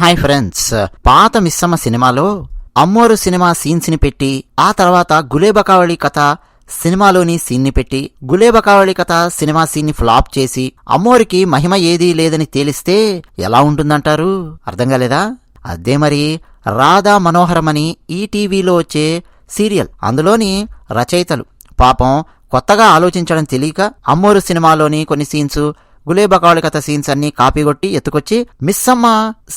Hi friends. పాత మిస్సమ్మ సినిమాలో అమ్మోరు cinema సీన్స్ని పెట్టి ఆ తర్వాత గులేబకావళి కథ సినిమాలోని సీన్ని పెట్టి గులేబకావళి కథ సినిమా సీన్ని ఫ్లాప్ చేసి అమ్మోరికి మహిమ ఏదీ లేదని తేలిస్తే ఎలా ఉంటుందంటారు? అర్థం కాలేదా? అదే మరి రాధా మనోహరమని ఈటీవీలో వచ్చే సీరియల్. అందులోని రచయితలు. పాపం కొత్తగా ఆలోచించడం తెలియక అమ్మోరు సినిమాలోని కొన్ని సీన్స్ గులేబకావళి కథ సీన్స్ అన్ని కాపీ కొట్టి ఎత్తుకొచ్చి మిస్సమ్మ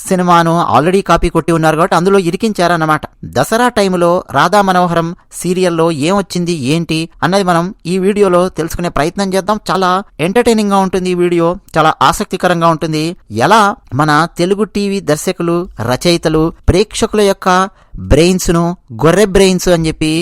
సినిమాను ఆల్రెడీ కాపీ కొట్టి ఉన్నారు కాబట్టి అందులో ఇరికించారన్నమాట. దసరా టైంలో రాధా మనోహరం సీరియల్లో ఏమొచ్చింది ఏంటి అన్నది మనం ఈ వీడియోలో తెలుసుకునే ప్రయత్నం చేద్దాం. చాలా ఎంటర్టైనింగ్గా ఉంటుంది ఈ వీడియో చాలా ఆసక్తికరంగా ఉంటుంది. ఎలా మన తెలుగు టీవీ దర్శకులు రచయితలు ప్రేక్షకుల యొక్క బ్రెయిన్స్ను గొర్రె బ్రెయిన్స్ అని చెప్పి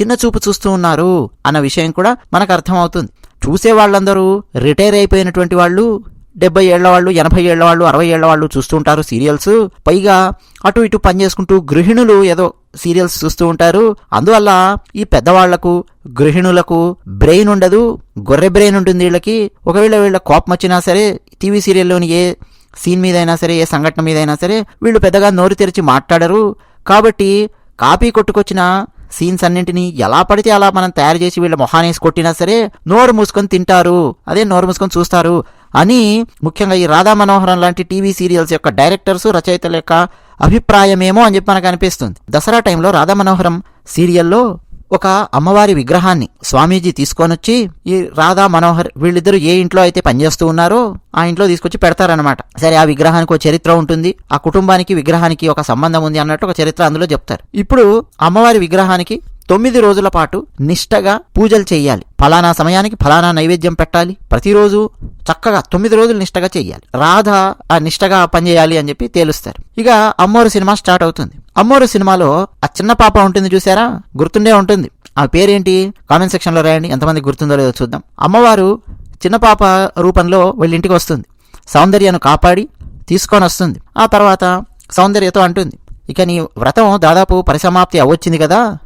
చిన్న చూపు చూస్తూ ఉన్నారు అన్న విషయం కూడా మనకు అర్థమవుతుంది. చూసే వాళ్ళందరూ రిటైర్ అయిపోయినటువంటి వాళ్ళు డెబ్బై ఏళ్ళ వాళ్ళు ఎనభై ఏళ్ళ వాళ్ళు అరవై ఏళ్ళ వాళ్ళు చూస్తుంటారు సీరియల్స్. పైగా అటు ఇటు పని చేసుకుంటూ గృహిణులు ఏదో సీరియల్స్ చూస్తూ ఉంటారు. అందువల్ల ఈ పెద్దవాళ్ళకు గృహిణులకు బ్రెయిన్ ఉండదు. గొర్రె బ్రెయిన్ ఉంటుంది వీళ్ళకి. ఒకవేళ వీళ్ళ కోపం వచ్చినా సరే టీవీ సీరియల్లోని ఏ సీన్ మీద అయినా సరే ఏ సంఘటన మీద అయినా సరే వీళ్ళు పెద్దగా నోరు తెరిచి మాట్లాడరు. కాబట్టి కాపీ కొట్టుకొచ్చిన సీన్స్ అన్నింటినీ ఎలా పడితే అలా మనం తయారు చేసి వీళ్ళ మొహానేసి కొట్టినా సరే నోరు మూసుకొని తింటారు. అదే నోరు మూసుకొని చూస్తారు అని ముఖ్యంగా ఈ రాధా మనోహరం లాంటి టీవీ సీరియల్స్ యొక్క డైరెక్టర్స్ రచయితల యొక్క అభిప్రాయమేమో అని చెప్పి మనకు అనిపిస్తుంది. దసరా టైంలో రాధా మనోహరం సీరియల్లో ఒక అమ్మవారి విగ్రహాన్ని స్వామీజీ తీసుకొనొచ్చి ఈ రాధా మనోహర్ వీళ్ళిద్దరూ ఏ ఇంట్లో అయితే పనిచేస్తూ ఉన్నారో ఆ ఇంట్లో తీసుకొచ్చి పెడతారనమాట సరే ఆ విగ్రహానికి ఒక చరిత్ర ఉంటుంది. ఆ కుటుంబానికి విగ్రహానికి ఒక సంబంధం ఉంది అన్నట్టు ఒక చరిత్ర అందులో చెప్తారు. ఇప్పుడు అమ్మవారి విగ్రహానికి తొమ్మిది రోజుల పాటు నిష్టగా పూజలు చేయాలి. ఫలానా సమయానికి ఫలానా నైవేద్యం పెట్టాలి. ప్రతిరోజు చక్కగా తొమ్మిది రోజులు నిష్టగా చేయాలి. రాధ ఆ నిష్టగా పనిచేయాలి అని చెప్పి తేలుస్తారు. ఇక అమ్మోరు సినిమా స్టార్ట్ అవుతుంది. అమ్మోరు సినిమాలో ఆ చిన్న పాప ఉంటుంది చూసారా? గుర్తుండే ఉంటుంది. ఆ పేరేంటి? కామెంట్ సెక్షన్లో రాయండి. ఎంతమంది గుర్తుందో లేదో చూద్దాం. అమ్మవారు చిన్న పాప రూపంలో వీళ్ళింటికి వస్తుంది. సౌందర్యను కాపాడి తీసుకొని వస్తుంది. ఆ తర్వాత సౌందర్యతో అంటుంది. ఇక నీ వ్రతం దాదాపు పరిసమాప్తి అవ్వచ్చింది కదా?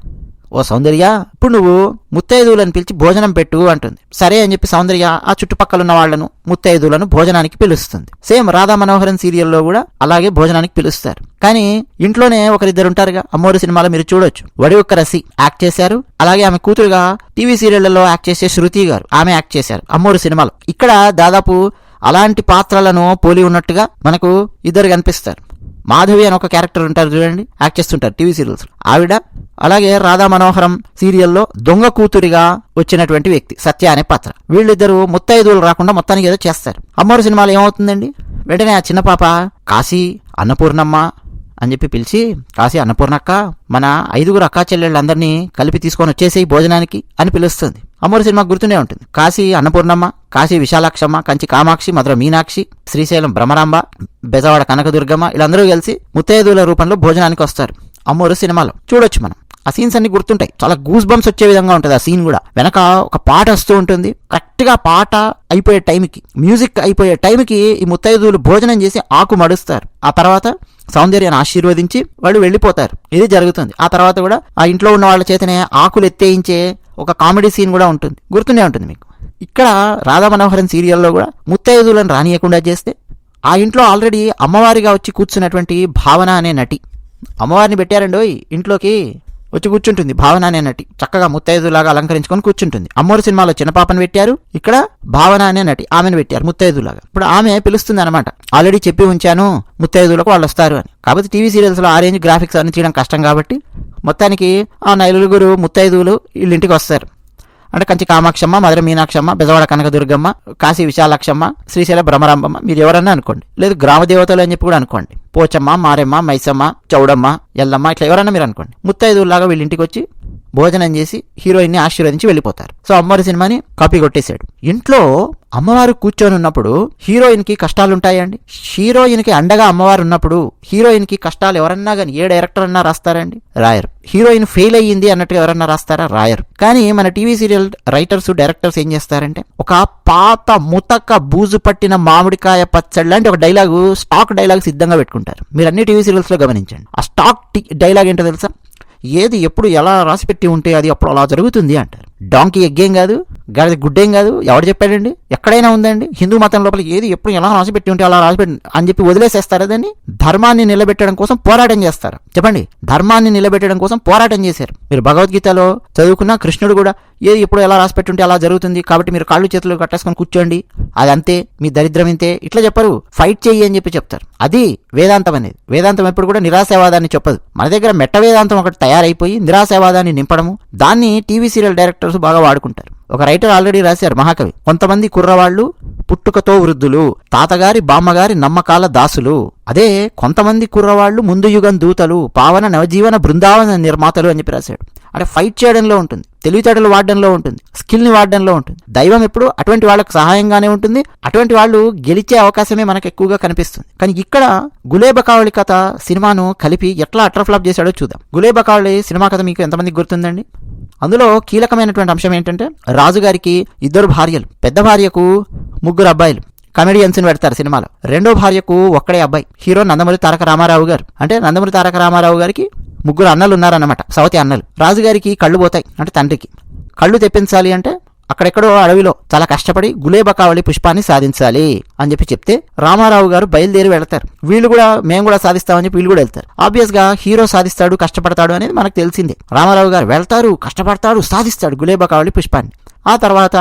ఓ సౌందర్య ఇప్పుడు నువ్వు ముత్తైదువులను పిలిచి భోజనం పెట్టు అంటుంది. సరే అని చెప్పి సౌందర్య ఆ చుట్టుపక్కల ఉన్న వాళ్ళను ముత్తైదువులను భోజనానికి పిలుస్తుంది. సేమ్ రాధా మనోహరన్ సీరియల్లో కూడా అలాగే భోజనానికి పిలుస్తారు. కానీ ఇంట్లోనే ఒకరిద్దరు ఉంటారుగా. అమ్మోరు సినిమాలో మీరు చూడొచ్చు. వడి ఒక్క రసి యాక్ట్ చేశారు. అలాగే ఆమె కూతురుగా టీవీ సీరియళ్ళలో యాక్ట్ చేసే శృతి గారు ఆమె యాక్ట్ చేశారు. అమ్మోరు సినిమాలో. ఇక్కడ దాదాపు అలాంటి పాత్రలను పోలి ఉన్నట్టుగా మనకు ఇద్దరు కనిపిస్తారు. మాధవి అని ఒక క్యారెక్టర్ ఉంటారు చూడండి. యాక్ట్ చేస్తుంటారు టీవీ సీరియల్స్. ఆవిడ అలాగే రాధా మనోహరం సీరియల్లో దొంగ కూతురిగా వచ్చినటువంటి వ్యక్తి సత్య అనే పాత్ర. వీళ్ళిద్దరూ ముత్తైదువులు రాకుండా మొత్తానికి ఏదో చేస్తారు. అమ్మోరు సినిమాలో ఏమవుతుందండి? వెంటనే ఆ చిన్న పాప కాశీ అన్నపూర్ణమ్మ అని చెప్పి పిలిచి కాశీ అన్నపూర్ణక్క మన ఐదుగురు అక్కా చెల్లెళ్ళందరినీ కలిపి తీసుకొని వచ్చేసి భోజనానికి అని పిలుస్తుంది. అమ్మోరు సినిమా గుర్తునే ఉంటుంది. కాశీ అన్నపూర్ణమ్మ కాశీ విశాలాక్షమ్మ కంచి కామాక్షి మధుర మీనాక్షి శ్రీశైలం భ్రమరాంబ బెజవాడ కనకదుర్గమ్మ వీళ్ళందరూ కలిసి ముత్తైదుల రూపంలో భోజనానికి వస్తారు అమ్మోరు సినిమాలో. చూడొచ్చు మనం. ఆ సీన్స్ అన్ని గుర్తుంటాయి. చాలా గూస్ బంప్స్ వచ్చే విధంగా ఉంటుంది ఆ సీన్ కూడా. వెనక ఒక పాట వస్తూ ఉంటుంది. కరెక్ట్గా పాట అయిపోయే టైంకి మ్యూజిక్ అయిపోయే టైంకి ఈ ముత్తైదువులు భోజనం చేసి ఆకు మడుస్తారు. ఆ తర్వాత సౌందర్యాన్ని ఆశీర్వదించి వాళ్ళు వెళ్ళిపోతారు. ఇది జరుగుతుంది. ఆ తర్వాత కూడా ఆ ఇంట్లో ఉన్న వాళ్ళ చేతనే ఆకులు ఎత్తేయించే ఒక కామెడీ సీన్ కూడా ఉంటుంది. గుర్తునే ఉంటుంది మీకు. ఇక్కడ రాధా మనోహరన్ సీరియల్లో కూడా ముత్తైదువులను రానియకుండా చేస్తే ఆ ఇంట్లో ఆల్రెడీ అమ్మవారిగా వచ్చి కూర్చున్నటువంటి భావన అనే నటి. అమ్మవారిని పెట్టారండోయ్ ఇంట్లోకి. వచ్చి కూర్చుంటుంది. భావన అనే నటి. చక్కగా ముత్తైదులాగా అలంకరించుకొని కూర్చుంటుంది. అమ్మోరు సినిమాలో చిన్నపాపను పెట్టారు. ఇక్కడ భావన అనే నటి ఆమెను పెట్టారు ముత్తైదులాగా. ఇప్పుడు ఆమె పిలుస్తుంది అనమాట ఆల్రెడీ చెప్పి ఉంచాను ముత్తైదులకు వాళ్ళు వస్తారు అని. కాబట్టి టీవీ సీరియల్స్ ఆ రేంజ్ గ్రాఫిక్స్ అన్ని చేయడం కష్టం కాబట్టి మొత్తానికి ఆ నలుగురు ముత్తైదువులు వీళ్ళింటికి వస్తారు. అంటే కంచి కామాక్షమ్మ మధుర మీనాక్షమ్మ బెజవాడ కనకదుర్గమ్మ కాశీ విశాలాక్షమ్మ శ్రీశైల భ్రమరాంబమ్మ మీరు ఎవరన్నా అనుకోండి. లేదు గ్రామ దేవతలు అని చెప్పి కూడా అనుకోండి. పోచమ్మ మారెమ్మ మైసమ్మ చౌడమ్మ ఎల్లమ్మ ఇట్లా ఎవరన్నా మీరు అనుకోండి. ముత్తైదులాగా వీళ్ళ ఇంటికి వచ్చి భోజనం చేసి హీరోయిన్ని ఆశీర్వదించి వెళ్ళిపోతారు. సో అమ్మవారి సినిమాని కాపీ కొట్టేశాడు. ఇంట్లో అమ్మవారు కూర్చొని ఉన్నప్పుడు హీరోయిన్కి హీరోయిన్కి హీరోయిన్కి అండగా అమ్మవారు ఉన్నప్పుడు హీరోయిన్కి కష్టాలు ఎవరన్నా కానీ ఏ డైరెక్టర్ అన్నా రాస్తారండి? రాయరు. హీరోయిన్ ఫెయిల్ అయ్యింది అన్నట్టుగా ఎవరన్నా రాస్తారా? రాయరు. కానీ మన టీవీ సీరియల్ రైటర్స్ డైరెక్టర్స్ ఏం చేస్తారంటే ఒక పాత ముతక బూజు పట్టిన మామిడికాయ పచ్చడి లాంటి ఒక డైలాగు స్టాక్ డైలాగ్ సిద్ధంగా పెట్టుకుంటారు. మీరు అన్ని టీవీ సీరియల్స్లో గమనించండి. ఆ స్టాక్ డైలాగ్ ఏంటో తెలుసా? ఏది ఎప్పుడు ఎలా రాసిపెట్టి ఉంటే అది అప్పుడు అలా జరుగుతుంది అంటారు. డాంకీ ఎగ్గేం కాదు. గాడిద గుడ్డేం కాదు ఎవడు చెప్పాడండి? ఎక్కడైనా ఉందండి. హిందూ మతం లోపల ఏది ఎప్పుడు ఎలా రాసిపెట్టి ఉంటే అలా రాసిపెట్టి అని చెప్పి వదిలేసేస్తారు దాన్ని? ధర్మాన్ని నిలబెట్టడం కోసం పోరాటం చేస్తారు? చెప్పండి. ధర్మాన్ని నిలబెట్టడం కోసం పోరాటం చేశారు. మీరు భగవద్గీతలో చదువుకున్న కృష్ణుడు కూడా ఏది ఎప్పుడు ఎలా రాసిపెట్టి ఉంటే అలా జరుగుతుంది. కాబట్టి మీరు కాళ్ళు చేతులు కట్టేసుకొని కూర్చోండి. అది అంతే మీ దరిద్రం ఇంతే. ఇట్లా చెప్పరు. ఫైట్ చెయ్యి అని చెప్పి చెప్తారు. అది వేదాంతం అనేది. వేదాంతం ఎప్పుడు కూడా నిరాశావాదాన్ని చెప్పదు. మన దగ్గర మెట్ట వేదాంతం ఒకటి తయారైపోయి నిరాశావాదాన్ని నింపడము. దాన్ని టీవీ సీరియల్ డైరెక్టర్స్ బాగా వాడుకుంటారు. ఒక రైటర్ ఆల్రెడీ రాశారు మహాకవి. కొంతమంది కుర్రవాళ్ళు పుట్టుకతో వృద్ధులు తాతగారి బామ్మగారి నమ్మకాల దాసులు. అదే కొంతమంది కుర్రవాళ్ళు ముందు యుగం దూతలు పావన నవజీవన బృందావన నిర్మాతలు అని చెప్పి రాశాడు. అంటే ఫైట్ చేయడంలో ఉంటుంది తెలివితేటలు వాడడంలో ఉంటుంది స్కిల్ని వాడడంలో ఉంటుంది. దైవం ఎప్పుడు అటువంటి వాళ్ళకు సహాయంగానే ఉంటుంది అటువంటి వాళ్ళు గెలిచే అవకాశమే మనకు ఎక్కువగా కనిపిస్తుంది. కానీ ఇక్కడ గులేబకావళి కథ సినిమాను కలిపి ఎట్లా అట్రఫ్లాప్ చేశాడో చూద్దాం. గులేబకావళి సినిమా కథ మీకు ఎంతమందికి గుర్తుందండి? అందులో కీలకమైనటువంటి అంశం ఏంటంటే రాజుగారికి ఇద్దరు భార్యలు పెద్ద భార్యకు ముగ్గురు అబ్బాయిలు కమెడియన్స్ని పెడతారు సినిమాలో. రెండో భార్యకు ఒక్కడే అబ్బాయి హీరో నందమూరి తారక రామారావు గారు. అంటే నందమూరి తారక రామారావు గారికి ముగ్గురు అన్నలు ఉన్నారన్నమాట సవతి అన్నలు. రాజుగారికి కళ్ళు పోతాయి అంటే తండ్రికి. కళ్ళు తెప్పించాలి అంటే అక్కడెక్కడో అడవిలో చాలా కష్టపడి గులేబకావళి పుష్పాన్ని సాధించాలి అని చెప్పి చెప్తే రామారావు గారు బయలుదేరి వెళ్తారు. వీళ్ళు కూడా మేము కూడా సాధిస్తామని చెప్పి వీళ్ళు కూడా వెళ్తారు. ఆబ్వియస్గా హీరో సాధిస్తాడు కష్టపడతాడు అనేది మనకు తెలిసిందే. రామారావు గారు వెళ్తారు కష్టపడతాడు సాధిస్తాడు గులేబకావళి పుష్పాన్ని. ఆ తర్వాత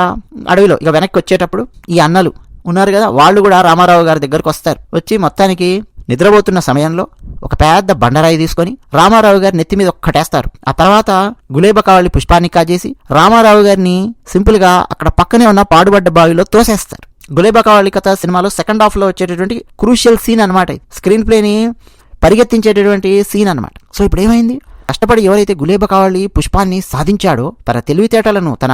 అడవిలో ఇక వెనక్కి వచ్చేటప్పుడు ఈ అన్నలు ఉన్నారు కదా వాళ్ళు కూడా రామారావు గారి దగ్గరకు వస్తారు. వచ్చి మొత్తానికి నిద్రపోతున్న సమయంలో ఒక పెద్ద బండరాయి తీసుకొని రామారావు గారి నెత్తి మీద ఒక్కటేస్తారు. ఆ తర్వాత గులేబకావళి పుష్పాన్ని కాజేసి రామారావు గారిని సింపుల్గా అక్కడ పక్కనే ఉన్న పాడుబడ్డ బావిలో తోసేస్తారు. గులేబకావళి కథ సినిమాలో సెకండ్ హాఫ్లో వచ్చేటటువంటి క్రూషియల్ సీన్ అనమాట స్క్రీన్ ప్లేని పరిగెత్తించేటటువంటి సీన్ అనమాట సో ఇప్పుడు ఏమైంది? కష్టపడి ఎవరైతే గులేబకావళి పుష్పాన్ని సాధించాడో తన తెలివితేటలను తన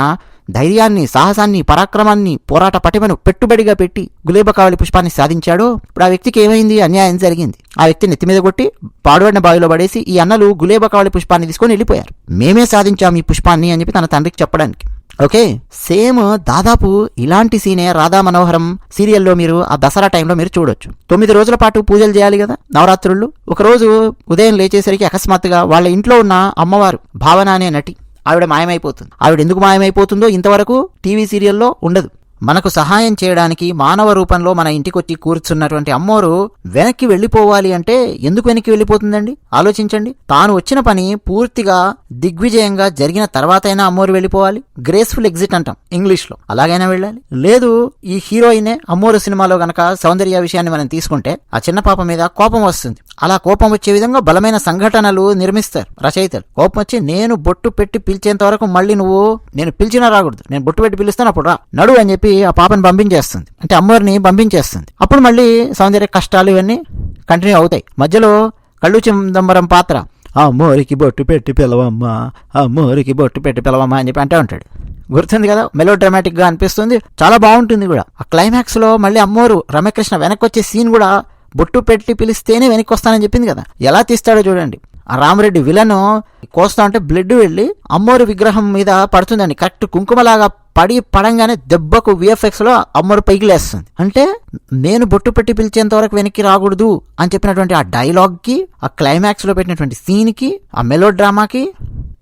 ధైర్యాన్ని సాహసాన్ని పరాక్రమాన్ని పోరాట పటిమను పెట్టుబడిగా పెట్టి గులేబకావళి పుష్పాన్ని సాధించాడో. ఇప్పుడు ఆ వ్యక్తికి ఏమైంది? అన్యాయం జరిగింది. ఆ వ్యక్తి నెత్తి మీద కొట్టి పాడుబడిన బావిలో పడేసి ఈ అన్నలు గులేబకావళి పుష్పాన్ని తీసుకొని వెళ్ళిపోయారు. మేమే సాధించాం ఈ పుష్పాన్ని అని చెప్పి తన తండ్రికి చెప్పడానికి. ఓకే? సేమ్ దాదాపు ఇలాంటి సీనే రాధా మనోహరం సీరియల్లో మీరు ఆ దసరా టైంలో మీరు చూడొచ్చు. తొమ్మిది రోజుల పాటు పూజలు చేయాలి కదా? నవరాత్రులు. ఒకరోజు ఉదయం లేచేసరికి అకస్మాత్తుగా వాళ్ళ ఇంట్లో ఉన్న అమ్మవారు భావన అనే నటి ఆవిడ మాయమైపోతుంది. ఆవిడ ఎందుకు మాయమైపోతుందో ఇంతవరకు టీవీ సీరియల్లో ఉండదు. మనకు సహాయం చేయడానికి మానవ రూపంలో మన ఇంటికొచ్చి కూర్చున్నటువంటి అమ్మోరు వెనక్కి వెళ్ళిపోవాలి అంటే ఎందుకు వెనక్కి వెళ్ళిపోతుందండి? ఆలోచించండి. తాను వచ్చిన పని పూర్తిగా దిగ్విజయంగా జరిగిన తర్వాతైనా అమ్మోరు వెళ్ళిపోవాలి. గ్రేస్ఫుల్ ఎగ్జిట్ అంటాం ఇంగ్లీష్లో. అలాగైనా వెళ్ళాలి. లేదు ఈ హీరోయినే అమ్మోరు సినిమాలో గనక సౌందర్య విషయాన్ని మనం తీసుకుంటే ఆ చిన్న పాప మీద కోపం వస్తుంది. అలా కోపం వచ్చే విధంగా బలమైన సంఘటనలు నిర్మిస్తారు రచయితలు. కోపం వచ్చి నేను బొట్టు పెట్టి పిలిచేంత వరకు మళ్ళీ నువ్వు నేను పిలిచినా రాకూడదు. నేను బొట్టు పెట్టి పిలుస్తాను అప్పుడు రా. నడు అని చెప్పి ఆ పాపని పంపించేస్తుంది అంటే అమ్మవారిని పంపించేస్తుంది అప్పుడు మళ్ళీ సౌందర్య కష్టాలు ఇవన్నీ కంటిన్యూ అవుతాయి. మధ్యలో కళ్ళు చిందంబరం పాత్ర. అమ్మోరికి బొట్టు పెట్టి పిలవమ్మా అమ్మోరికి బొట్టు పెట్టి పిలవమ్మా అని చెప్పి అంటూ ఉంటాడు. గుర్తుంది కదా మెలో డ్రామాటిక్గా అనిపిస్తుంది. చాలా బాగుంటుంది కూడా. ఆ క్లైమాక్స్లో మళ్ళీ అమ్మోరు రమ్యకృష్ణ వెనక్కి వచ్చే సీన్ కూడా బొట్టు పెట్టి పిలిస్తేనే వెనక్కి వస్తానని చెప్పింది కదా. ఎలా తీస్తాడో చూడండి. ఆ రామరెడ్డి విలను కోస్తా ఉంటే బ్లడ్ వెళ్ళి అమ్మోరు విగ్రహం మీద పడుతుందండి. కరెక్ట్ కుంకుమలాగా పడి పడంగానే దెబ్బకు విఎఫ్ఎక్స్లో అమ్మోరు పైకి లేస్తుంది. అంటే నేను బొట్టు పెట్టి పిలిచేంత వరకు వెనక్కి రాకూడదు అని చెప్పినటువంటి ఆ డైలాగ్కి ఆ క్లైమాక్స్లో పెట్టినటువంటి సీన్కి ఆ మెలో డ్రామాకి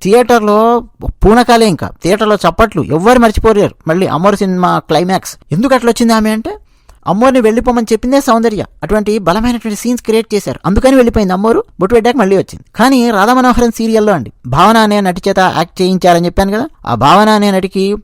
థియేటర్లో పూనకాలే ఇంకా. థియేటర్లో చప్పట్లు ఎవ్వరు మర్చిపోలేరు. మళ్ళీ అమర్ సినిమా క్లైమాక్స్. ఎందుకు అట్లా వచ్చింది ఆమె అంటే అమ్మోరిని వెళ్ళిపోమని చెప్పిందే సౌందర్య. అటువంటి బలమైనటువంటి సీన్స్ క్రియేట్ చేశారు. అందుకని వెళ్ళిపోయింది అమ్మోరు బొట్టు పెట్టాక మళ్ళీ వచ్చింది. కానీ రాధామనోహరన్ సీరియల్లో అండి భావన అనే నటి చేత యాక్ట్ చేయించారని చెప్పాను కదా ఆ భావన అనే నటికి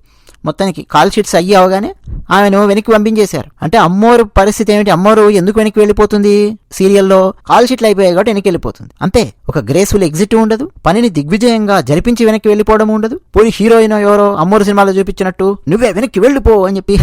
మొత్తానికి కాల్ షీట్స్ అయ్యి అవగానే ఆమెను వెనక్కి పంపించేశారు. అంటే అమ్మోరు పరిస్థితి ఏమిటి? అమ్మోరు ఎందుకు వెనక్కి వెళ్ళిపోతుంది సీరియల్లో? కాల్ షీట్లు అయిపోయాయి కాబట్టి వెనక్కి వెళ్ళిపోతుంది. అంతే. ఒక గ్రేస్ఫుల్ ఎగ్జిట్ ఉండదు. పనిని దిగ్విజయంగా జరిపించి వెనక్కి వెళ్ళిపోవడం ఉండదు. పోయి హీరోయిన్ ఎవరో అమ్మోరు సినిమాలో చూపించినట్టు నువ్వే వెనక్కి వెళ్ళిపో అని చెప్పి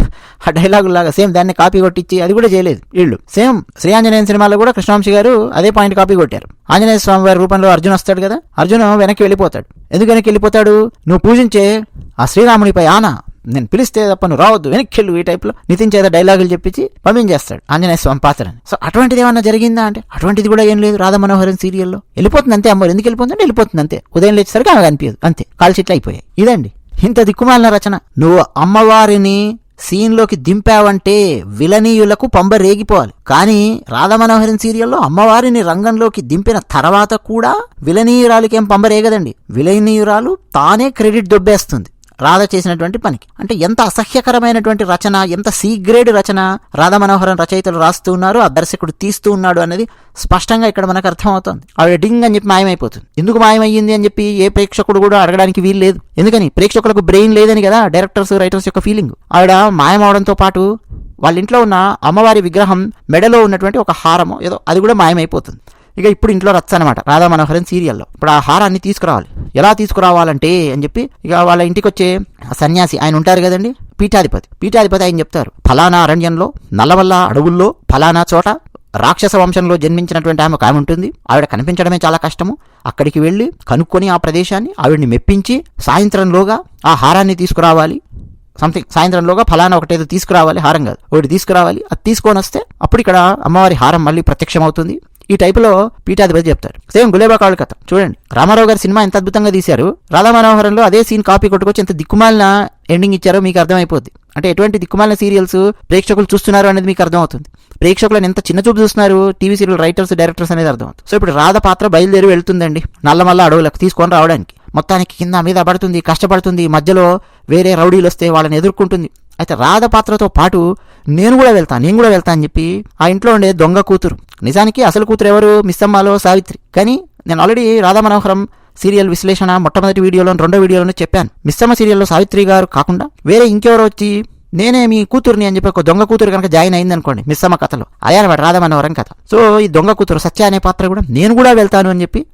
ఆ డైలాగు లాగా సేమ్ దాన్ని కాపీ కొట్టించి అది కూడా చేయలేదు వీళ్ళు. సేమ్ శ్రీ ఆంజనేయ సినిమాలో కూడా కృష్ణవంశీ గారు అదే పాయింట్ కాపీ కొట్టారు. ఆంజనేయ స్వామి వారి రూపంలో అర్జున్ వస్తాడు కదా? అర్జున్ వెనక్కి వెళ్ళిపోతాడు. ఎందుకు వెనక్కి వెళ్ళిపోతాడు నువ్వు పూజించే ఆ శ్రీరామునిపై ఆనా. నేను పిలిస్తే తప్ప నువ్వు రావద్దు. వెనక్కి వెళ్ళు ఈ టైప్లో. నితిన్ చేత డైలాగులు చెప్పించి పంపించేస్తాడు. ఆంజనేయ స్వామి పాత్రని. సో అటువంటిది ఏమన్నా జరిగిందా అంటే అటువంటిది కూడా ఏం లేదు. రాధా మనోహరన్ సీరియల్లో. వెళ్ళిపోతుంది అంతే అమ్మారు ఎందుకు వెళ్ళిపోతుంది అంటే వెళ్ళిపోతుంది అంతే. ఉదయం లేచేసరికి ఆమె కనిపించదు. అంతే. కాల్చిట్లు అయిపోయాయి ఇదండి. ఇంత దిక్కుమాలిన రచన. నువ్వు అమ్మవారిని సీన్లోకి దింపావంటే విలనీయులకు పంబ రేగిపోవాలి. కానీ రాధమనోహరన్ సీరియల్లో అమ్మవారిని రంగంలోకి దింపిన తర్వాత కూడా విలనీయురాలకేం పంబ రేగదండి. విలనీయురాలు తానే క్రెడిట్ దొబ్బేస్తుంది. రాధ చేసినటువంటి పనికి. అంటే ఎంత అసహ్యకరమైనటువంటి రచన ఎంత సి గ్రేడ్ రచన రాధా మనోహరన్ రచయితలు రాస్తూ ఉన్నారు ఆ దర్శకుడు తీస్తూ ఉన్నాడు అనేది స్పష్టంగా ఇక్కడ మనకు అర్థమవుతోంది. ఆవిడ డింగ్ అని చెప్పి మాయమైపోతుంది. ఎందుకు మాయమయ్యింది అని చెప్పి ఏ ప్రేక్షకుడు కూడా అడగడానికి వీలు లేదు. ఎందుకని? ప్రేక్షకులకు బ్రెయిన్ లేదని కదా డైరెక్టర్స్ రైటర్స్ యొక్క ఫీలింగ్. ఆవిడ మాయమవడంతో పాటు వాళ్ళ ఇంట్లో ఉన్న అమ్మవారి విగ్రహం మెడలో ఉన్నటువంటి ఒక హారము ఏదో అది కూడా మాయమైపోతుంది. ఇక ఇప్పుడు ఇంట్లో రచ్చ అనమాట రాధా మనోహరన్ సీరియల్లో. ఇప్పుడు ఆ హారాన్ని తీసుకురావాలి. ఎలా తీసుకురావాలంటే అని చెప్పి ఇక వాళ్ళ ఇంటికి వచ్చే సన్యాసి ఆయన ఉంటారు కదండి పీఠాధిపతి. పీఠాధిపతి ఆయన చెప్తారు ఫలానా అరణ్యంలో నల్లవల్ల అడవుల్లో ఫలానా చోట రాక్షస వంశంలో జన్మించినటువంటి ఆమె ఆమె ఉంటుంది. ఆవిడ కనిపించడమే చాలా కష్టము. అక్కడికి వెళ్ళి కనుక్కొని ఆ ప్రదేశాన్ని ఆవిడ్ని మెప్పించి సాయంత్రంలోగా ఆ హారాన్ని తీసుకురావాలి. సంథింగ్ సాయంత్రంలోగా ఫలానా ఒకటేదో తీసుకురావాలి. హారం కాదు. ఒకటి తీసుకురావాలి. అది తీసుకొని వస్తే అప్పుడు ఇక్కడ అమ్మవారి హారం మళ్ళీ ప్రత్యక్షమవుతుంది. ఈ టైపులో పీఠాధిపతి చెప్తారు సేమ్ గులేబా కాళ్ళ కథ. చూడండి. రామారావు గారి సినిమా ఎంత అద్భుతంగా తీశారు. రాధా మనోహరంలో అదే సీన్ కాపీ కొట్టుకొచ్చి ఎంత దిక్కుమాలిన ఎండింగ్ ఇచ్చారో మీకు అర్థమైపోద్ది. అంటే ఎటువంటి దిక్కుమాలిన సీరియల్స్ ప్రేక్షకులు చూస్తున్నారు అనేది మీకు అర్థమవుతుంది. ప్రేక్షకులను ఎంత చిన్న చూపు చూస్తున్నారు టీవీ సీరియల్ రైటర్స్ డైరెక్టర్స్ అనేది అర్థమవుతుంది. సో ఇప్పుడు రాధ పాత్ర బయలుదేరి వెళ్తుందండి. నల్లమల్ల అడవులకు తీసుకొని రావడానికి. మొత్తానికి కింద మీద పడుతుంది కష్టపడుతుంది. మధ్యలో వేరే రౌడీలు వస్తే వాళ్ళని ఎదుర్కొంటుంది. అయితే రాధ పాత్రతో పాటు నేను కూడా వెళ్తాను నేను కూడా వెళ్తాను అని చెప్పి ఆ ఇంట్లో ఉండే దొంగ కూతురు. నిజానికి అసలు కూతురు ఎవరు? మిస్సమ్మాలో సావిత్రి. కానీ నేను ఆల్రెడీ రాధా మనోహరం సీరియల్ విశ్లేషణ మొట్టమొదటి వీడియోలో రెండో వీడియోలో చెప్పాను. మిస్సమ్మ సీరియల్లో సావిత్రి గారు కాకుండా వేరే ఇంకెవరో వచ్చి నేనే మీ కూతుర్ని అని చెప్పి ఒక దొంగ కూతురు కనుక జాయిన్ అయింది అనుకోండి మిస్సమ్మ కథలో. అదే అనమాట రాధా మనోహరం కథ. సో ఈ దొంగ కూతురు సత్య అనే పాత్ర కూడా నేను కూడా వెళ్తాను అని చెప్పి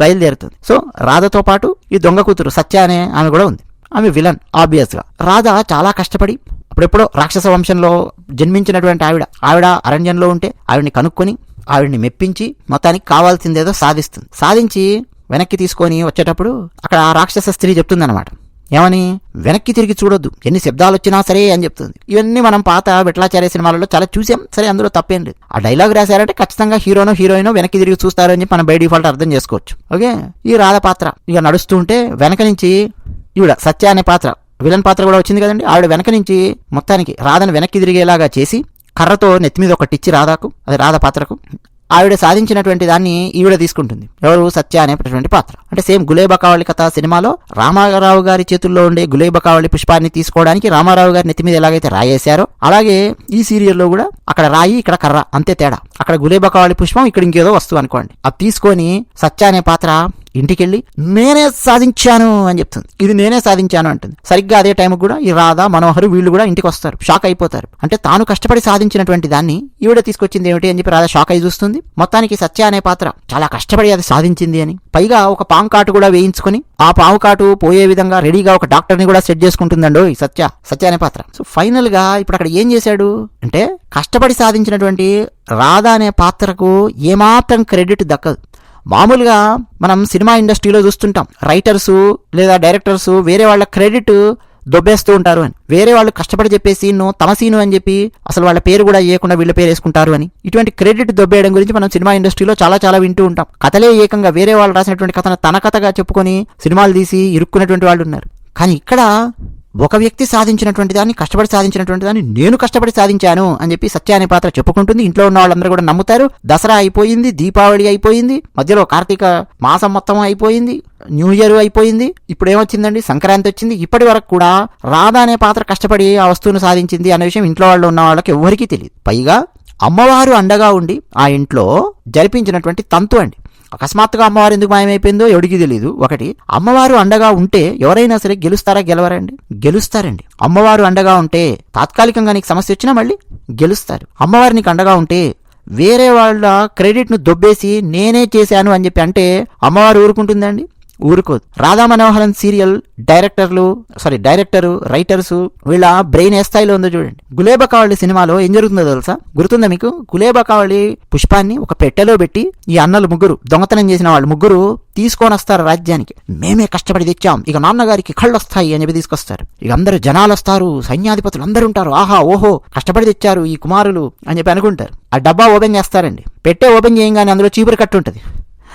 బయలుదేరుతుంది. సో రాధతో పాటు ఈ దొంగ కూతురు సత్య అనే ఆమె కూడా ఉంది. ఆమె విలన్ ఆబ్వియస్గా రాధ చాలా కష్టపడి అప్పుడెప్పుడో రాక్షస వంశంలో జన్మించినటువంటి ఆవిడ ఆవిడ అరణ్యంలో ఉంటే ఆవిడని కనుక్కొని ఆవిడని మెప్పించి మొత్తానికి కావాల్సిందేదో సాధిస్తుంది. సాధించి వెనక్కి తీసుకొని వచ్చేటప్పుడు అక్కడ ఆ రాక్షస స్త్రీ చెప్తుందన్నమాట. ఏమని? వెనక్కి తిరిగి చూడొద్దు. ఎన్ని శబ్దాలు వచ్చినా సరే అని చెప్తుంది. ఇవన్నీ మనం పాత విట్లాచార్య సినిమాలలో చాలా చూసాం. సరే అందులో తప్పేం లేదు. ఆ డైలాగ్ రాశారంటే ఖచ్చితంగా హీరోనో హీరోయినో వెనక్కి తిరిగి చూస్తారు అని చెప్పి మనం బై డిఫాల్ట్ అర్థం చేసుకోవచ్చు. ఓకే? ఈ రాధ పాత్ర ఇక నడుస్తుంటే వెనక నుంచి ఈవిడ సత్య అనే పాత్ర విలన్ పాత్ర కూడా వచ్చింది కదండి. ఆవిడ వెనక నుంచి మొత్తానికి రాధను వెనక్కి తిరిగేలాగా చేసి కర్రతో నెత్తి మీద ఒకటిచ్చి రాధాకు అది రాధ పాత్రకు ఆవిడ సాధించినటువంటి దాన్ని ఈవిడ తీసుకుంటుంది. ఎవరు సత్య అనేటటువంటి పాత్ర. అంటే సేమ్ గులేబకావళి కథ సినిమాలో రామారావు గారి చేతుల్లో ఉండే గులేబకావళి పుష్పాన్ని తీసుకోవడానికి రామారావు గారి నెత్తి మీద ఎలాగైతే రాయేశారో అలాగే ఈ సీరియల్లో కూడా అక్కడ రాయి ఇక్కడ కర్ర అంతే తేడా. అక్కడ గులేబకావళి పుష్పం ఇక్కడ ఇంకేదో వస్తువు అనుకోండి. అది తీసుకొని సత్య అనే పాత్ర ఇంటికెళ్ళి నేనే సాధించాను అని చెప్తుంది. ఇది నేనే సాధించాను అంటుంది. సరిగ్గా అదే టైం కూడా ఈ రాధా మనోహర్ వీళ్ళు కూడా ఇంటికి వస్తారు షాక్ అయిపోతారు. అంటే తాను కష్టపడి సాధించినటువంటి దాన్ని ఈవిడ తీసుకొచ్చింది ఏమిటి అని చెప్పి రాధా షాక్ అయి చూస్తుంది. మొత్తానికి సత్య అనే పాత్ర చాలా కష్టపడి అది సాధించింది అని. పైగా ఒక పాము కాటు కూడా వేయించుకొని ఆ పాము కాటు పోయే విధంగా రెడీగా ఒక డాక్టర్ని కూడా సెట్ చేసుకుంటుందండో ఈ సత్య సత్య అనే పాత్ర. సో ఫైనల్గా ఇప్పుడు అక్కడ ఏం చేశాడు? అంటే కష్టపడి సాధించినటువంటి రాధా అనే పాత్రకు ఏమాత్రం క్రెడిట్ దక్కదు. మామూలుగా మనం సినిమా ఇండస్ట్రీలో చూస్తుంటాం. రైటర్స్ లేదా డైరెక్టర్స్ వేరే వాళ్ళ క్రెడిట్ దొబ్బేస్తూ ఉంటారు అని. వేరే వాళ్ళు కష్టపడి చెప్పే సీను తమ సీను అని చెప్పి అసలు వాళ్ళ పేరు కూడా ఇవ్వకుండా వీళ్ళ పేరు వేసుకుంటారు అని. ఇటువంటి క్రెడిట్ దొబ్బేయడం గురించి మనం సినిమా ఇండస్ట్రీలో చాలా చాలా వింటూ ఉంటాం. కథలే ఏకంగా వేరే వాళ్ళు రాసినటువంటి కథను తన కథగా చెప్పుకొని సినిమాలు తీసి ఇరుక్కున్నటువంటి వాళ్ళు ఉన్నారు. కానీ ఇక్కడ ఒక వ్యక్తి సాధించినటువంటి దాన్ని కష్టపడి సాధించినటువంటి దాన్ని నేను కష్టపడి సాధించాను అని చెప్పి సత్య అనే పాత్ర చెప్పుకుంటుంది. ఇంట్లో ఉన్న వాళ్ళందరూ కూడా నమ్ముతారు. దసరా అయిపోయింది దీపావళి అయిపోయింది మధ్యలో కార్తీక మాసం మొత్తం అయిపోయింది న్యూ ఇయర్ అయిపోయింది ఇప్పుడు ఏమొచ్చిందండి సంక్రాంతి వచ్చింది. ఇప్పటి వరకు కూడా రాధా అనే పాత్ర కష్టపడి ఆ వస్తువును సాధించింది అనే విషయం ఇంట్లో వాళ్ళు ఉన్న వాళ్ళకి ఎవరికీ తెలియదు. పైగా అమ్మవారు అండగా ఉండి ఆ ఇంట్లో జరిపించినటువంటి తంతు అండి. అకస్మాత్తుగా అమ్మవారు ఎందుకు మాయమైపోయిందో ఎవడికి తెలియదు ఒకటి అమ్మవారు అండగా ఉంటే ఎవరైనా సరే గెలుస్తారా గెలవరండి? గెలుస్తారండి. అమ్మవారు అండగా ఉంటే తాత్కాలికంగా నీకు సమస్య వచ్చినా మళ్ళీ గెలుస్తారు. అమ్మవారు నీకు అండగా ఉంటే వేరే వాళ్ళ క్రెడిట్ను దొబ్బేసి నేనే చేశాను అని చెప్పి అంటే అమ్మవారు ఊరుకుంటుందండి? ఊరుకోదు రాధా మనోహరన్ సీరియల్ డైరెక్టర్లు సారీ డైరెక్టరు రైటర్స్ వీళ్ళ బ్రెయిన్ ఏ స్థాయిలో ఉందో చూడండి. గులేబా కావళి సినిమాలో ఏం జరుగుతుందో తెలుసా? గుర్తుందా మీకు? గులేబా కావళి పుష్పాన్ని ఒక పెట్టెలో పెట్టి ఈ అన్నలు ముగ్గురు దొంగతనం చేసిన వాళ్ళు ముగ్గురు తీసుకొని వస్తారు రాజ్యానికి. మేమే కష్టపడి తెచ్చాం. ఇక నాన్నగారికి కళ్ళు వస్తాయి అని చెప్పి తీసుకొస్తారు. ఇక అందరు జనాలు వస్తారు సైన్యాధిపతులు అందరూ ఉంటారు. ఆహా ఓహో కష్టపడి తెచ్చారు ఈ కుమారులు అని చెప్పి అనుకుంటారు. ఆ డబ్బా ఓపెన్ చేస్తారండి. పెట్టే ఓపెన్ చేయంగానే అందులో చీపురు కట్టు ఉంటుంది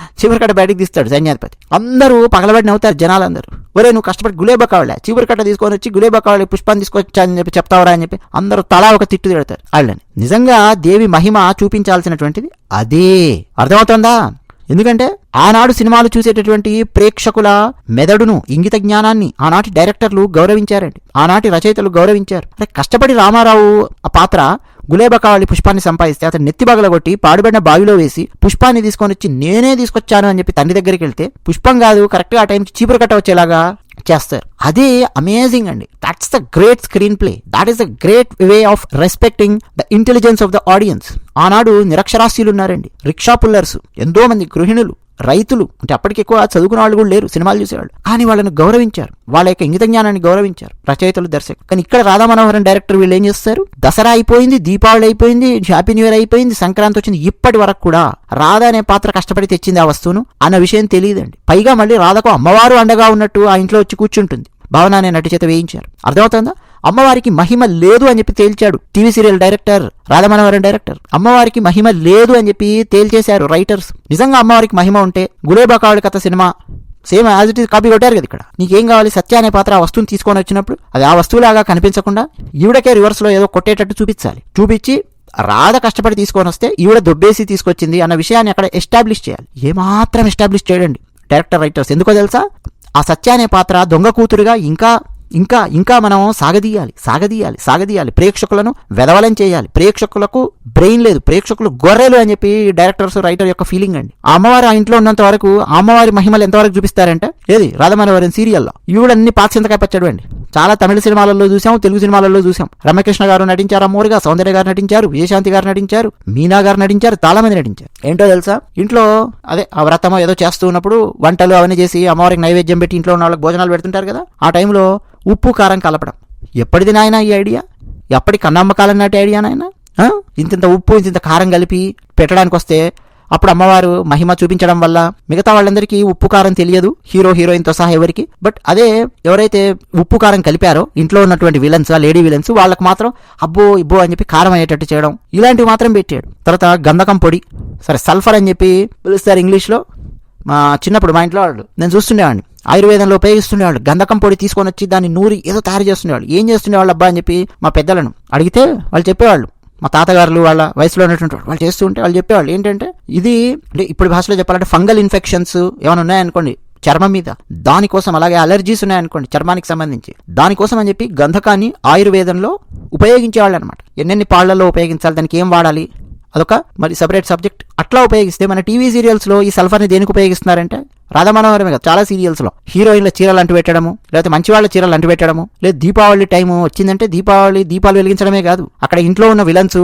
చివరికట్ట బయటకు తీస్తాడు సైన్యాధిపతి. అందరూ పగలబడి నవ్వుతారు జనాలందరూ. ఒరే నువ్వు కష్టపడి గులేబా కావాలా తీసుకొని వచ్చి గులేబా కావాలి పుష్పాన్ని తీసుకొచ్చా అని చెప్పి చెప్తావరా అని చెప్పి అందరూ తలా ఒక తిట్టు తిడతారు వాళ్ళని. నిజంగా దేవి మహిమ చూపించాల్సినటువంటిది అదే. అర్థమవుతుందా? ఎందుకంటే ఆనాడు సినిమాలు చూసేటటువంటి ప్రేక్షకుల మెదడును ఇంగిత జ్ఞానాన్ని ఆనాటి డైరెక్టర్లు గౌరవించారండి. ఆనాటి రచయితలు గౌరవించారు. అరే కష్టపడి రామారావు ఆ పాత్ర గులేబకావళి పుష్పాన్ని సంపాదిస్తే అతను నెత్తి బగలగొట్టి పాడుబడిన బావిలో వేసి పుష్పాన్ని తీసుకొని వచ్చి నేనే తీసుకొచ్చాను అని చెప్పి తండ్రి దగ్గరికి వెళ్తే పుష్పం కాదు కరెక్ట్గా ఆ టైంకి చీపురు కట్ట వచ్చేలాగా చేస్తారు. అదే అమేజింగ్ అండి. That's the great screenplay that is the great way of respecting the intelligence of the audience ఆనాడు నిరక్షరాస్యులు ఉన్నారండి రిక్షా పుల్లర్స్ ఎంతో మంది గృహిణులు. రైతులు అంటే అప్పటికి ఎక్కువ చదువుకున్న వాళ్ళు కూడా లేరు సినిమాలు చూసేవాళ్ళు. కానీ వాళ్ళని గౌరవించారు. వాళ్ళ యొక్క ఇంగిత జ్ఞానాన్ని గౌరవించారు. రచయితలు దర్శకులు. కానీ ఇక్కడ రాధా మనోహరన్ డైరెక్టర్ వీళ్ళు ఏం చేస్తారు? దసరా అయిపోయింది దీపావళి అయిపోయింది హ్యాపీ న్యూ ఇయర్ అయిపోయింది సంక్రాంతి వచ్చింది. ఇప్పటి వరకు కూడా రాధా అనే పాత్ర కష్టపడి తెచ్చింది ఆ వస్తువును అన్న విషయం తెలియదండి. పైగా మళ్ళీ రాధకు అమ్మవారు అండగా ఉన్నట్టు ఆ ఇంట్లో వచ్చి కూర్చుంటుంది. భావన అనే నటి చేత వేయించారు. అర్థమవుతుందా? అమ్మవారికి మహిమ లేదు అని చెప్పి తేల్చాడు టీవీ సీరియల్ డైరెక్టర్ రాధమనవరం డైరెక్టర్. అమ్మవారికి మహిమ లేదు అని చెప్పి తేల్చేశారు రైటర్స్. నిజంగా అమ్మవారికి మహిమ ఉంటే గులేబాకావళి కథ cinema same as it is copy కొట్టారు కదా ఇక్కడ. నీకేం కావాలి? సత్య అనే పాత్ర ఆ వస్తువుని తీసుకొని వచ్చినప్పుడు అది ఆ వస్తువులాగా కనిపించకుండా ఈవిడకే రివర్స్లో ఏదో కొట్టేటట్టు చూపించాలి. చూపించి రాధ కష్టపడి తీసుకొని వస్తే ఈవిడ దొబ్బేసి తీసుకొచ్చింది అన్న విషయాన్ని అక్కడ ఎస్టాబ్లిష్ చేయాలి. ఏమాత్రం ఎస్టాబ్లిష్ చేయండి డైరెక్టర్ రైటర్స్ ఎందుకో తెలుసా? ఆ సత్య అనే పాత్ర దొంగ కూతురుగా ఇంకా ఇంకా ఇంకా మనం సాగదీయాలి సాగదీయాలి సాగదీయాలి. ప్రేక్షకులను వెదవలం చేయాలి. ప్రేక్షకులకు బ్రెయిన్ లేదు ప్రేక్షకులు గొర్రెలు అని చెప్పి డైరెక్టర్స్ రైటర్ యొక్క ఫీలింగ్ అండి. అమ్మవారు ఆ ఇంట్లో ఉన్నంత వరకు అమ్మవారి మహిమలు ఎంతవరకు చూపిస్తారంటే ఏది? రాధమనవరం సీరియల్లో ఈవిడన్ని పాత్సింతకాయ పచ్చడు అండి. చాలా తమిళ సినిమాలలో చూసాం తెలుగు సినిమాలలో చూసాం రమ్యకృష్ణ గారు నటించారు? అమ్మోరుగా సౌందర్య గారు నటించారు విజయశాంతి గారు నటించారు మీనా గారు నటించారు చాలా మంది నటించారు. ఏంటో తెలుసా? ఇంట్లో అదే ఆ వ్రతమో ఏదో చేస్తూ ఉన్నప్పుడు వంటలు అవన్నీ చేసి అమ్మవారికి నైవేద్యం పెట్టి ఇంట్లో ఉన్న వాళ్ళకి భోజనాలు పెడుతుంటారు కదా? ఆ టైంలో ఉప్పు కారం కలపడం. ఎప్పటిది నాయన ఈ ఐడియా? ఎప్పటి కన్నమ్మకాలం నాటి ఐడియా నాయన? ఇంత ఉప్పు ఇంత కారం కలిపి పెట్టడానికి వస్తే అప్పుడు అమ్మవారు మహిమ చూపించడం వల్ల మిగతా వాళ్ళందరికీ ఉప్పు కారం తెలియదు హీరో హీరోయిన్తో సహా ఎవరికి. బట్ అదే ఎవరైతే ఉప్పు కారం కలిపారో ఇంట్లో ఉన్నటువంటి విలన్స్ ఆ లేడీ విలన్స్ వాళ్ళకి మాత్రం అబ్బో ఇబ్బో అని చెప్పి కారం అయ్యేటట్టు చేయడం ఇలాంటివి మాత్రం పెట్టాడు. తర్వాత గంధకం పొడి సరే సల్ఫర్ అని చెప్పి పిలుస్తారు ఇంగ్లీష్లో. మా చిన్నప్పుడు మా ఇంట్లో వాళ్ళు నేను చూస్తుండేవాడిని. ఆయుర్వేదంలో ఉపయోగిస్తుండేవాళ్ళు. గంధకం పొడి తీసుకొని వచ్చి దాన్ని నూరి ఏదో తయారు చేస్తుండేవాళ్ళు. ఏం చేస్తుండేవాళ్ళు అబ్బా అని చెప్పి మా పెద్దలను అడిగితే వాళ్ళు చెప్పేవాళ్ళు మా తాతగారులు వాళ్ళ వయసులో ఉన్నటువంటి వాళ్ళు చేస్తూ ఉంటే వాళ్ళు చెప్పేవాళ్ళు. ఏంటంటే ఇది అంటే ఇప్పుడు భాషలో చెప్పాలంటే ఫంగల్ ఇన్ఫెక్షన్స్ ఏమైనా ఉన్నాయనుకోండి చర్మం మీద. దానికోసం అలాగే అలర్జీస్ ఉన్నాయనుకోండి చర్మానికి సంబంధించి. దానికోసం అని చెప్పి గంధకాన్ని ఆయుర్వేదంలో ఉపయోగించేవాళ్ళు అనమాట ఎన్నెన్ని పాళ్ళలో ఉపయోగించాలి దానికి ఏం వాడాలి అదొక మరి సపరేట్ సబ్జెక్ట్ అట్లా ఉపయోగిస్తే మన టీవీ సీరియల్స్లో ఈ సల్ఫర్ని దేనికి ఉపయోగిస్తున్నారంటే రాధమనోహరమే కదా చాలా సీరియల్స్లో హీరోయిన్ల చీరలు అంటు పెట్టడము లేకపోతే మంచి వాళ్ళ చీరలు అంటు పెట్టడము లేదు దీపావళి టైం వచ్చిందంటే దీపావళి దీపాలు వెలిగించడమే కాదు. అక్కడ ఇంట్లో ఉన్న విలన్స్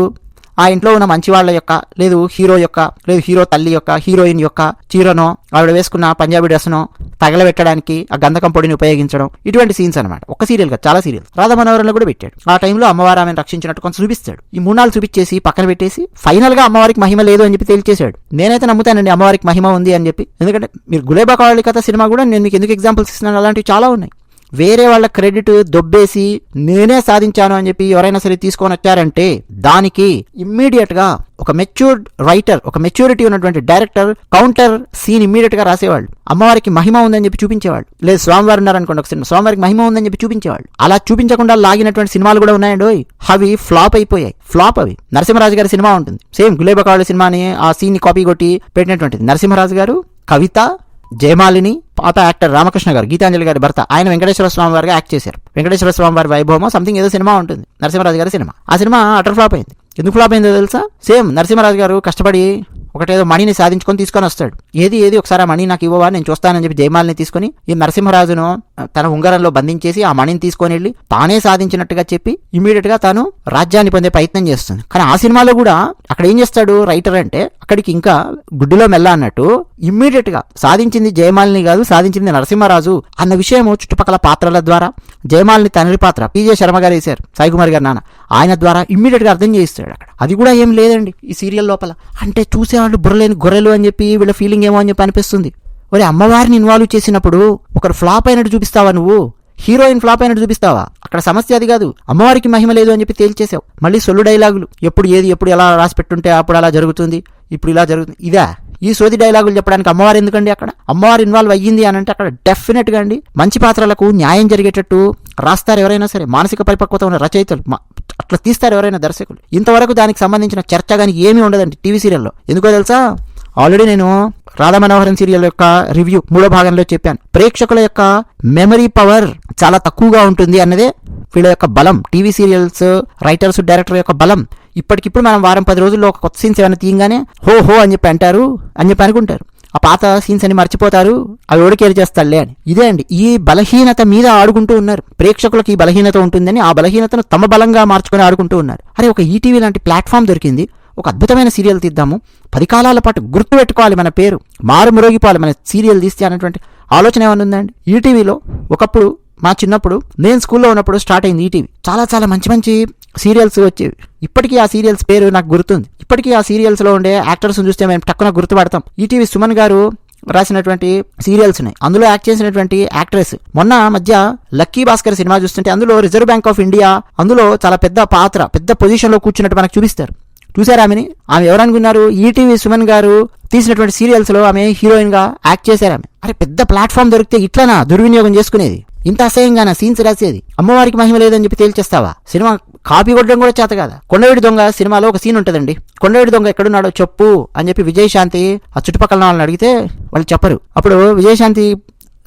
ఆ ఇంట్లో ఉన్న మంచి వాళ్ళ యొక్క లేదు హీరో యొక్క లేదు హీరో తల్లి యొక్క హీరోయిన్ యొక్క చీరనో ఆవిడ వేసుకున్న పంజాబీ డ్రెస్నో తగలబెట్టడానికి ఆ గంధకం పొడిని ఉపయోగించడం ఇటువంటి సీన్స్ అనమాట ఒక సీరియల్ కాదు చాలా సీరియల్. రాధమనోహరంలో కూడా పెట్టాడు. ఆ టైంలో అమ్మవారు ఆమెను రక్షించినట్టు కొంత చూపిస్తాడు. ఈ మూడు నాలుగు చూపించేసి పక్కన పెట్టేసి ఫైనల్గా అమ్మవారికి మహిమ లేదు అని చెప్పి తేల్చేశాడు. నేనైతే నమ్ముతానండి అమ్మవారికి మహిమ ఉంది అని చెప్పి. ఎందుకంటే మీరు గులేబా కావళి కథ సినిమా కూడా నేను మీకు ఎందుకు ఎగ్జాంపుల్స్ ఇస్తున్నాను? అలాంటివి చాలా ఉన్నాయి. వేరే వాళ్ళ క్రెడిట్ దొబ్బేసి నేనే సాధించాను అని చెప్పి ఎవరైనా సరే తీసుకొని వచ్చారంటే దానికి ఇమ్మీడియట్గా ఒక మెచ్యూర్డ్ రైటర్ ఒక మెచ్యూరిటీ ఉన్నటువంటి డైరెక్టర్ కౌంటర్ సీన్ ఇమ్మీడియట్గా రాసేవాళ్ళు. అమ్మవారికి మహిమ ఉందని చెప్పి చూపించేవాళ్ళు. లేదు స్వామివారు ఉన్నారనుకోండి ఒక సినిమా. స్వామివారికి మహిమ ఉందని చెప్పి చూపించేవాళ్ళు. అలా చూపించకుండా లాగినటువంటి సినిమాలు కూడా ఉన్నాయండి. ఓయ్. అవి ఫ్లాప్ అయిపోయాయి. ఫ్లాప్ అవి. నరసింహరాజు గారి సినిమా ఉంటుంది. సేమ్ గులేబకాళ్ళ సినిమాని ఆ సీన్ని కాపీ కొట్టి పెట్టినటువంటిది. నరసింహరాజు గారు కవిత జయమాలిని పాత యాక్టర్ రామకృష్ణ గారు గీతాంజలి గారి భర్త ఆయన వెంకటేశ్వర స్వామి వారిగా యాక్ట్ చేశారు. వెంకటేశ్వర స్వామి వారి వైభవమో సంథింగ్ ఏదో సినిమా ఉంటుంది నరసింహరాజు గారి సినిమా. ఆ సినిమా అటర్ ఫ్లాప్ అయింది. ఎందుకు ఫ్లాప్ అయిందో తెలుసా? సేమ్ నరసింహరాజు గారు కష్టపడి ఒకటేదో మణిని సాధించుకొని తీసుకొని వస్తాడు. ఏది ఏది ఒకసారి ఆ మణి నాకు ఇవ్వవా నేను చూస్తానని చెప్పి జయమాలిని తీసుకొని ఈ నరసింహరాజును తన ఉంగరంలో బంధించేసి ఆ మణిని తీసుకొని వెళ్ళి తానే సాధించినట్టుగా చెప్పి ఇమీడియట్గా తాను రాజ్యాన్ని పొందే ప్రయత్నం చేస్తుంది. కానీ ఆ సినిమాలో కూడా అక్కడ ఏం చేస్తాడు రైటర్ అంటే అక్కడికి ఇంకా గుడ్డులో మెల్ల అన్నట్టు ఇమ్మీడియట్గా సాధించింది జయమాలిని కాదు సాధించింది నరసింహరాజు అన్న విషయము చుట్టుపక్కల పాత్రల ద్వారా జయమాలిని తండ్రి పాత్ర పీజే శర్మ గారు వేశారు. సాయి కుమార్ గారు నాన్న ఆయన ద్వారా ఇమ్మీడియట్గా అర్థం చేయిస్తాడు అక్కడ. అది కూడా ఏం లేదండి ఈ సీరియల్ లోపల. అంటే చూసేవాళ్ళు బుర్రలేని గొర్రెలు అని చెప్పి వీళ్ళ ఫీలింగ్ ఏమో అని చెప్పి అనిపిస్తుంది. ఒరే అమ్మవారిని ఇన్వాల్వ్ చేసినప్పుడు ఒకడు ఫ్లాప్ అయినట్టు చూపిస్తావా నువ్వు? హీరోయిన్ ఫ్లాప్ అయినట్టు చూపిస్తావా? అక్కడ సమస్య అది కాదు. అమ్మవారికి మహిమ లేదు అని చెప్పి తేల్చేసావు మళ్ళీ సొల్లు డైలాగులు. ఎప్పుడు ఏది ఎప్పుడు ఎలా రాసి పెట్టుంటే అప్పుడు అలా జరుగుతుంది ఇప్పుడు ఇలా జరుగుతుంది. ఇదా? ఈ సోది డైలాగులు చెప్పడానికి అమ్మవారు ఎందుకండి అక్కడ? అమ్మవారు ఇన్వాల్వ్ అయ్యింది అని అంటే అక్కడ డెఫినెట్గా అండి. మంచి పాత్రలకు న్యాయం జరిగేటట్టు రాస్తారు ఎవరైనా సరే. మానసిక పరిపక్వత ఉన్న రచయితలు అట్లా తీస్తారు ఎవరైనా దర్శకులు. ఇంతవరకు దానికి సంబంధించిన చర్చ కానీ ఏమీ ఉండదండి టీవీ సీరియల్లో. ఎందుకో తెలుసా? ఆల్రెడీ నేను రాధా మనోహరన్ సీరియల్ యొక్క రివ్యూ మూడో భాగంలో చెప్పాను. ప్రేక్షకుల యొక్క మెమరీ పవర్ చాలా తక్కువగా ఉంటుంది అన్నదే వీళ్ళ యొక్క బలం. టీవీ సీరియల్స్ రైటర్స్ డైరెక్టర్ యొక్క బలం. ఇప్పటికిప్పుడు మనం వారం పది రోజుల్లో ఒక కొత్త సీన్స్ ఏమైనా తీయగానే హో హో అని చెప్పి అంటారు అని చెప్పి అనుకుంటారు. ఆ పాత సీన్స్ అని మర్చిపోతారు అవి ఓడికేరు చేస్తాడులే అని. ఇదే అండి ఈ బలహీనత మీద ఆడుకుంటూ ఉన్నారు. ప్రేక్షకులకు ఈ బలహీనత ఉంటుందని ఆ బలహీనతను తమ బలంగా మార్చుకొని ఆడుకుంటూ ఉన్నారు. అరే ఒక ఈటీవీ లాంటి ప్లాట్ఫామ్ దొరికింది. ఒక అద్భుతమైన సీరియల్ తీద్దాము. పది కాలాల పాటు గుర్తు పెట్టుకోవాలి మన పేరు. మారు మురోగిపోవాలి మన సీరియల్ తీస్తే అనేటువంటి ఆలోచన ఏమైనా ఉందండి? ఈటీవీలో ఒకప్పుడు మా చిన్నప్పుడు నేను స్కూల్లో ఉన్నప్పుడు స్టార్ట్ అయింది ఈటీవీ. చాలా చాలా మంచి మంచి సీరియల్స్ వచ్చేవి. ఇప్పటికీ ఆ సీరియల్స్ పేరు నాకు గుర్తుంది. ఇప్పటికీ ఆ సీరియల్స్లో ఉండే యాక్టర్స్ చూస్తే మేము టక్కున గుర్తుపడతాం. ఈటీవీ సుమన్ గారు రాసినటువంటి సీరియల్స్ ఉన్నాయి. అందులో యాక్ట్ చేసినటువంటి యాక్ట్రెస్. మొన్న మధ్య లక్కీ భాస్కర్ సినిమా చూస్తుంటే అందులో రిజర్వ్ బ్యాంక్ ఆఫ్ ఇండియా అందులో చాలా పెద్ద పాత్ర పెద్ద పొజిషన్లో కూర్చున్నట్టు మనకు చూపిస్తారు. చూసారా ఆమెని? ఆమె ఎవరనుకున్నారు? ఈటీవీ సుమన్ గారు తీసినటువంటి సీరియల్స్లో ఆమె హీరోయిన్గా యాక్ట్ చేశారు ఆమె. అరే పెద్ద ప్లాట్ఫామ్ దొరికితే ఇట్లానా? దుర్వినియోగం చేసుకునేది. ఇంత అసహ్యంగానా సీన్స్ రాసేది. అమ్మవారికి మహిమ లేదని చెప్పి తేల్చేస్తావా? సినిమా కాపీ కొట్టడం కూడా చేత కదా? కొండవీడి దొంగ సినిమాలో ఒక సీన్ ఉంటుందండి. కొండవీడి దొంగ ఎక్కడున్నాడో చెప్పు అని చెప్పి విజయశాంతి ఆ చుట్టుపక్కల వాళ్ళని అడిగితే వాళ్ళు చెప్పరు. అప్పుడు విజయశాంతి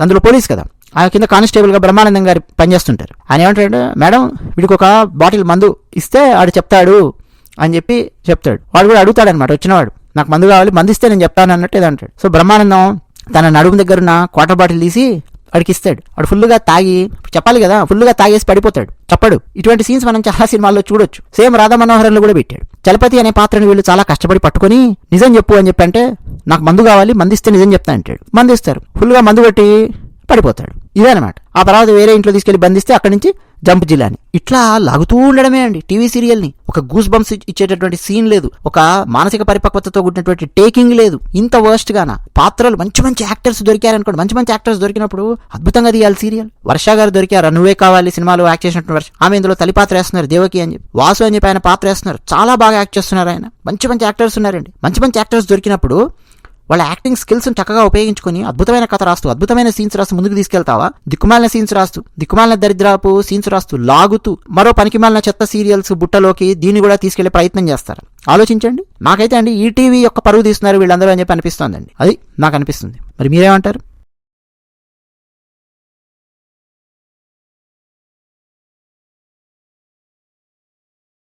అందులో పోలీస్ కదా. ఆ కింద కానిస్టేబుల్గా బ్రహ్మానందం గారు పనిచేస్తుంటారు. ఆయన ఏమంటాడు మేడం వీడికి ఒక బాటిల్ మందు ఇస్తే ఆడు చెప్తాడు. అని చెప్పి చెప్తాడు. వాడు కూడా అడుగుతాడనమాట వచ్చినవాడు నాకు మందు కావాలి మందిస్తే నేను చెప్తాను అన్నట్టు ఏదో అంటాడు. సో బ్రహ్మానందం తన నడుము దగ్గర ఉన్న క్వార్టర్ బాటిల్ తీసి వాడికి ఇస్తాడు. వాడు ఫుల్గా తాగి చెప్పాలి కదా ఫుల్గా తాగేసి పడిపోతాడు. చెప్పడు. ఇటువంటి సీన్స్ మనం చాలా సినిమాల్లో చూడొచ్చు. సేమ్ రాధా మనోహరంలో కూడా పెట్టాడు. చలపతి అనే పాత్రని వీళ్ళు చాలా కష్టపడి పట్టుకొని నిజం చెప్పు అని చెప్పి అంటే నాకు మందు కావాలి మందిస్తే నిజం చెప్తా అంటాడు. మందిస్తారు ఫుల్గా మందు కొట్టి పడిపోతాడు. ఇదే అనమాట ఆ తర్వాత వేరే ఇంట్లో తీసుకెళ్ళి బంధిస్తే అక్కడి నుంచి జంప్ జిలాని ఇట్లా లాగుతూ ఉండడమే అండి టీవీ సీరియల్ని ఒక గూస్ బంప్స్ ఇచ్చేటటువంటి సీన్ లేదు. ఒక మానసిక పరిపక్వతతో కూడినటువంటి టేకింగ్ లేదు. ఇంత వర్స్ట్ గానా? పాత్రలు మంచి మంచి యాక్టర్స్ దొరికారనుకోండి. మంచి మంచి యాక్టర్స్ దొరికినప్పుడు అద్భుతంగా తీయాలి సీరియల్. వర్ష గారు దొరికారు. నువ్వే కావాలి సినిమాలో యాక్ట్ చేసినటువంటి వర్ష ఆమె ఇందులో తల్లి పాత్ర వేస్తున్నారు. దేవకి అని చెప్పి. వాసు అని చెప్పి ఆయన పాత్ర వేస్తున్నారు. చాలా బాగా యాక్ట్ చేస్తున్నారు ఆయన. మంచి మంచి యాక్టర్స్ ఉన్నారండి. మంచి మంచి యాక్టర్స్ దొరికినప్పుడు వాళ్ళ యాక్టింగ్ స్కిల్స్ చక్కగా ఉపయోగించుకొని అద్భుతమైన కథ రాస్తూ అద్భుతమైన సీన్స్ రాస్తూ ముందుకు తీసుకెళ్తావా? దిక్కుమాలిన సీన్స్ రాస్తూ దిక్కుమాలిన దరిద్రపు సీన్స్ రాస్తూ లాగుతూ మరో పనికిమాలిన చెత్త సీరియల్స్ బుట్టలోకి దీన్ని కూడా తీసుకెళ్ళే ప్రయత్నం చేస్తారు? ఆలోచించండి. నాకైతే అండి ఈటీవీ యొక్క పరువు తీస్తున్నారు వీళ్ళందరూ అని చెప్పి అనిపిస్తోందండి. అది నాకు అనిపిస్తుంది. మరి మీరేమంటారు?